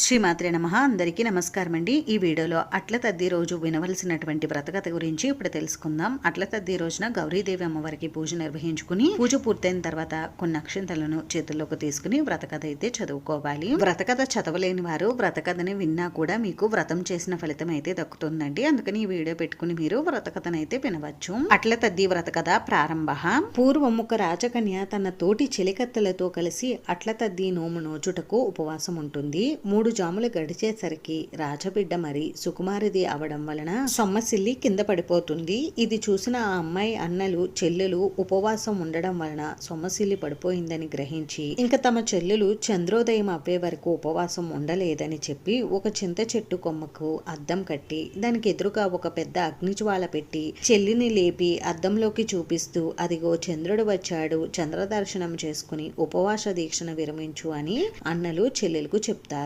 శ్రీమాత్రే నమ. అందరికీ నమస్కారం అండి ఈ వీడియోలో అట్ల తద్ది రోజు వినవలసినటువంటి వ్రతకథ గురించి ఇప్పుడు తెలుసుకుందాం. అట్ల తద్ది రోజున గౌరీదేవి అమ్మవారికి పూజ నిర్వహించుకుని పూజ పూర్తయిన తర్వాత కొన్ని అక్షంతలను చేతుల్లోకి తీసుకుని వ్రతకథ అయితే చదువుకోవాలి. వ్రతకథ చదవలేని వారు వ్రతకథని విన్నా కూడా మీకు వ్రతం చేసిన ఫలితం అయితే దక్కుతుందండి. అందుకని ఈ వీడియో పెట్టుకుని మీరు వ్రతకథను అయితే వినవచ్చు. అట్ల తద్ది వ్రతకథ ప్రారంభ. పూర్వం ఒక రాజకన్య తన తోటి చెలికత్తెలతో కలిసి అట్ల తద్ది నోము నోచుటకు ఉపవాసం ఉంటుంది మూడు మూడు జాములు గడిచేసరికి రాజబిడ్డ మరి సుకుమారిది అవడం వలన సొమ్మసిల్లి కింద పడిపోతుంది. ఇది చూసిన ఆ అమ్మాయి అన్నలు చెల్లెలు ఉపవాసం ఉండడం వలన సొమ్మసిల్లి పడిపోయిందని గ్రహించి ఇంకా తమ చెల్లెలు చంద్రోదయం అవ్వే వరకు ఉపవాసం ఉండలేదని చెప్పి ఒక చింత చెట్టు కొమ్మకు అద్దం కట్టి దానికి ఎదురుగా ఒక పెద్ద అగ్నిజ్వాల పెట్టి చెల్లిని లేపి అద్దంలోకి చూపిస్తూ అదిగో చంద్రుడు వచ్చాడు చంద్రదర్శనం చేసుకుని ఉపవాస దీక్షను విరమించు అని అన్నలు చెల్లెలకు చెప్తారు.